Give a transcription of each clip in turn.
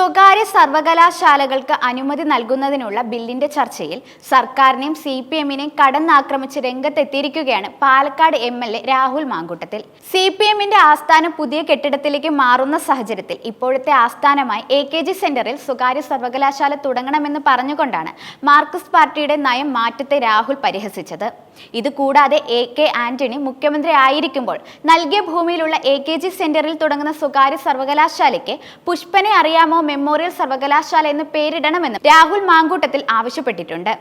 സ്വകാര്യ സർവകലാശാലകൾക്ക് അനുമതി നൽകുന്നതിനുള്ള ബില്ലിന്റെ ചർച്ചയിൽ സർക്കാരിനെയും സി പി എമ്മിനെയും കടന്നാക്രമിച്ച് രംഗത്തെത്തിയിരിക്കുകയാണ് Palakkad M L A Rahul Mamkootathil. C P എമ്മിന്റെ ആസ്ഥാനം പുതിയ കെട്ടിടത്തിലേക്ക് മാറുന്ന സാഹചര്യത്തിൽ ഇപ്പോഴത്തെ ആസ്ഥാനമായി എ കെ ജി സെന്ററിൽ സ്വകാര്യ സർവകലാശാല തുടങ്ങണമെന്ന് പറഞ്ഞുകൊണ്ടാണ് മാർക്സിസ്റ്റ് പാർട്ടിയുടെ നയം മാറ്റത്തെ രാഹുൽ പരിഹസിച്ചത്. ഇത് കൂടാതെ എ കെ ആന്റണി മുഖ്യമന്ത്രി ആയിരിക്കുമ്പോൾ നൽകിയ ഭൂമിയിലുള്ള എ കെ ജി സെന്ററിൽ തുടങ്ങുന്ന സ്വകാര്യ സർവകലാശാലയ്ക്ക് പുഷ്പനെ അറിയാമോ മെമ്മോറിയൽ സർവകലാശാല എന്ന് പേരിടണമെന്ന് രാഹുൽ മാങ്കൂട്ടത്തിൽ ആവശ്യപ്പെട്ടിട്ടുണ്ട്.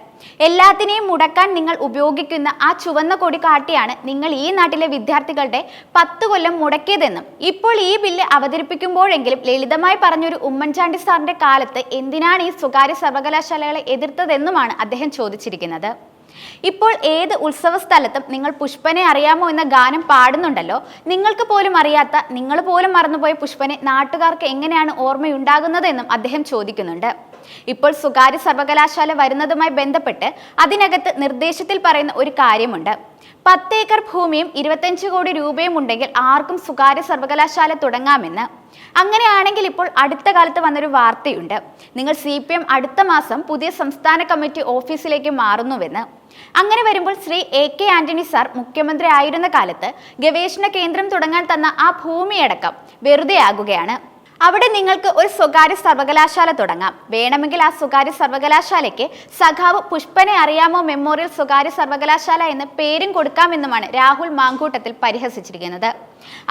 എല്ലാത്തിനെയും മുടക്കാൻ നിങ്ങൾ ഉപയോഗിക്കുന്ന ആ ചുവന്ന കൊടി കാട്ടിയാണ് നിങ്ങൾ ഈ നാട്ടിലെ വിദ്യാർത്ഥികളുടെ പത്ത് കൊല്ലം മുടക്കിയതെന്നും ഇപ്പോൾ ഈ ബില്ല് അവതരിപ്പിക്കുമ്പോഴെങ്കിലും ലളിതമായി പറഞ്ഞൊരു ഉമ്മൻചാണ്ടി സാറിന്റെ കാലത്ത് എന്തിനാണ് ഈ സ്വകാര്യ സർവകലാശാലകളെ എതിർത്തതെന്നുമാണ് അദ്ദേഹം ചോദിച്ചിരിക്കുന്നത്. ഇപ്പോൾ ഏത് ഉത്സവ സ്ഥലത്തും നിങ്ങൾ പുഷ്പനെ അറിയാമോ എന്ന ഗാനം പാടുന്നുണ്ടല്ലോ? നിങ്ങൾക്ക് പോലും അറിയാത്ത നിങ്ങൾ പോലും മറന്നുപോയ പുഷ്പനെ നാട്ടുകാർക്ക് എങ്ങനെയാണ് ഓർമ്മയുണ്ടാകുന്നതെന്നും അദ്ദേഹം ചോദിക്കുന്നുണ്ട്. ഇപ്പോൾ സ്വകാര്യ സർവകലാശാല വരുന്നതുമായി ബന്ധപ്പെട്ട് അതിനകത്ത് നിർദ്ദേശത്തിൽ പറയുന്ന ഒരു കാര്യമുണ്ട്. പത്ത് ഏക്കർ ഭൂമിയും ഇരുപത്തഞ്ച് കോടി രൂപയും ഉണ്ടെങ്കിൽ ആർക്കും സ്വകാര്യ സർവകലാശാല തുടങ്ങാമെന്ന്. അങ്ങനെയാണെങ്കിൽ ഇപ്പോൾ അടുത്ത കാലത്ത് വന്നൊരു വാർത്തയുണ്ട്. നിങ്ങൾ സി പി എം അടുത്ത മാസം പുതിയ സംസ്ഥാന കമ്മിറ്റി ഓഫീസിലേക്ക് മാറുന്നുവെന്ന്. അങ്ങനെ വരുമ്പോൾ Shri A K Antony sir മുഖ്യമന്ത്രി ആയിരുന്ന കാലത്ത് ഗവേഷണ കേന്ദ്രം തുടങ്ങാൻ തന്ന ആ ഭൂമിയടക്കം വെറുതെ ആകുകയാണ് അവിടെ നിങ്ങൾക്ക് ഒരു സ്വകാര്യ സർവകലാശാല തുടങ്ങാം. വേണമെങ്കിൽ ആ സ്വകാര്യ സർവകലാശാലയ്ക്ക് സഖാവ് പുഷ്പനെ അറിയാമോ? മെമ്മോറിയൽ സ്വകാര്യ സർവകലാശാല എന്ന് പേരും കൊടുക്കാമെന്നുമാണ് രാഹുൽ മാങ്കൂട്ടത്തിൽ പരിഹസിച്ചിരിക്കുന്നത്.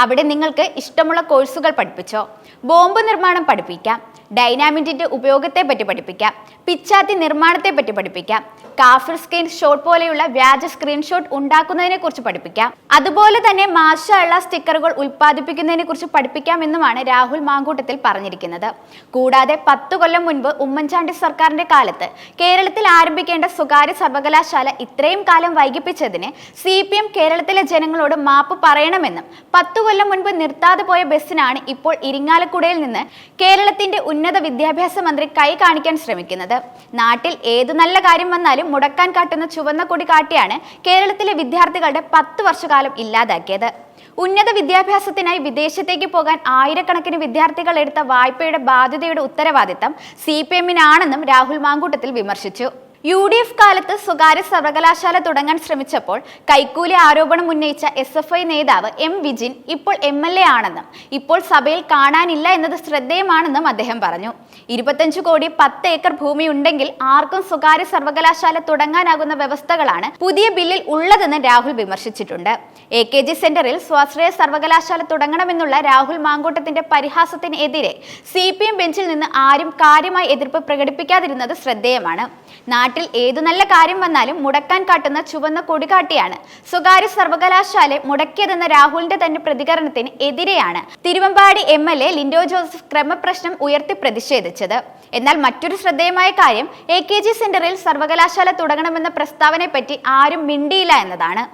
അവിടെ നിങ്ങൾക്ക് ഇഷ്ടമുള്ള കോഴ്സുകൾ പഠിപ്പിച്ചോ? ബോംബ് നിർമ്മാണം പഠിപ്പിക്കാം. ഡൈനാമിറ്റിന്റെ ഉപയോഗത്തെ പറ്റി പഠിപ്പിക്കാം. പിച്ചാത്തി നിർമ്മാണത്തെ പറ്റി പഠിപ്പിക്കാം. കാഫിർ സ്ക്രീൻ ഷോട്ട് പോലെയുള്ള വ്യാജ സ്ക്രീൻഷോട്ട് ഉണ്ടാക്കുന്നതിനെ കുറിച്ച് പഠിപ്പിക്കാം. അതുപോലെ തന്നെ മാഷള്ള സ്റ്റിക്കറുകൾ ഉൽപ്പാദിപ്പിക്കുന്നതിനെ കുറിച്ച് പഠിപ്പിക്കാമെന്നുമാണ് രാഹുൽ മാങ്കൂട്ടത്തിൽ പറഞ്ഞിരിക്കുന്നത്. കൂടാതെ പത്തു കൊല്ലം മുൻപ് ഉമ്മൻചാണ്ടി സർക്കാരിന്റെ കാലത്ത് കേരളത്തിൽ ആരംഭിക്കേണ്ട സ്വകാര്യ സർവകലാശാല ഇത്രയും കാലം വൈകിപ്പിച്ചതിന് സി കേരളത്തിലെ ജനങ്ങളോട് മാപ്പ് പറയണമെന്നും പത്തു കൊല്ലം മുൻപ് നിർത്താതെ പോയ ബസ്സിനാണ് ഇപ്പോൾ ഇരിങ്ങാലക്കുടയിൽ നിന്ന് കേരളത്തിന്റെ ഉന്നത വിദ്യാഭ്യാസ മന്ത്രി കൈ കാണിക്കാൻ ശ്രമിക്കുന്നത്. നാട്ടിൽ ഏതു നല്ല കാര്യം വന്നാലും മുടക്കാൻ കാട്ടുന്ന ചുവന്ന കൊടി കാട്ടിയാണ് കേരളത്തിലെ വിദ്യാർത്ഥികളുടെ പത്ത് വർഷകാലം ഇല്ലാതാക്കിയത്. ഉന്നത വിദ്യാഭ്യാസത്തിനായി വിദേശത്തേക്ക് പോകാൻ ആയിരക്കണക്കിന് വിദ്യാർത്ഥികൾ എടുത്ത വായ്പയുടെ ബാധ്യതയുടെ ഉത്തരവാദിത്തം സി പി എമ്മിനാണെന്നും രാഹുൽ മാങ്കൂട്ടത്തിൽ വിമർശിച്ചു. യു ഡി എഫ് കാലത്ത് സ്വകാര്യ സർവകലാശാല തുടങ്ങാൻ ശ്രമിച്ചപ്പോൾ കൈക്കൂലി ആരോപണം ഉന്നയിച്ച എസ് എഫ് ഐ നേതാവ് എം വിജിൻ ഇപ്പോൾ എം എൽ എ ആണെന്നും ഇപ്പോൾ സഭയിൽ കാണാനില്ല എന്നത് ശ്രദ്ധേയമാണെന്നും അദ്ദേഹം പറഞ്ഞു. ഇരുപത്തഞ്ച് കോടി പത്ത് ഏക്കർ ഭൂമി ഉണ്ടെങ്കിൽ ആർക്കും സ്വകാര്യ സർവകലാശാല തുടങ്ങാനാകുന്ന വ്യവസ്ഥകളാണ് പുതിയ ബില്ലിൽ ഉള്ളതെന്ന് രാഹുൽ വിമർശിച്ചിട്ടുണ്ട്. എ കെ ജി സെന്ററിൽ സ്വാശ്രയ സർവകലാശാല തുടങ്ങണമെന്നുള്ള രാഹുൽ മാങ്കോട്ടത്തിന്റെ പരിഹാസത്തിനെതിരെ സി പി എം ബെഞ്ചിൽ നിന്ന് ആരും കാര്യമായി എതിർപ്പ് പ്രകടിപ്പിക്കാതിരുന്നത് ശ്രദ്ധേയമാണ്. നാട്ടിൽ ഏതു നല്ല കാര്യം വന്നാലും മുടക്കാൻ കാട്ടുന്ന ചുവന്ന കൊടികാട്ടിയാണ്. സ്വകാര്യ സർവകലാശാല മുടക്കിയതെന്ന രാഹുലിന്റെ തന്നെ പ്രതികരണത്തിന് എതിരെയാണ്. Thiruvambady M L A Linto Joseph ക്രമപ്രശ്നം ഉയർത്തി പ്രതിഷേധിച്ചത്. എന്നാൽ മറ്റൊരു ശ്രദ്ധേയമായ കാര്യം എ കെ ജി സെന്ററിൽ സർവകലാശാല തുടങ്ങണമെന്ന പ്രസ്താവനയെപ്പറ്റി ആരും മിണ്ടിയില്ല എന്നതാണ്.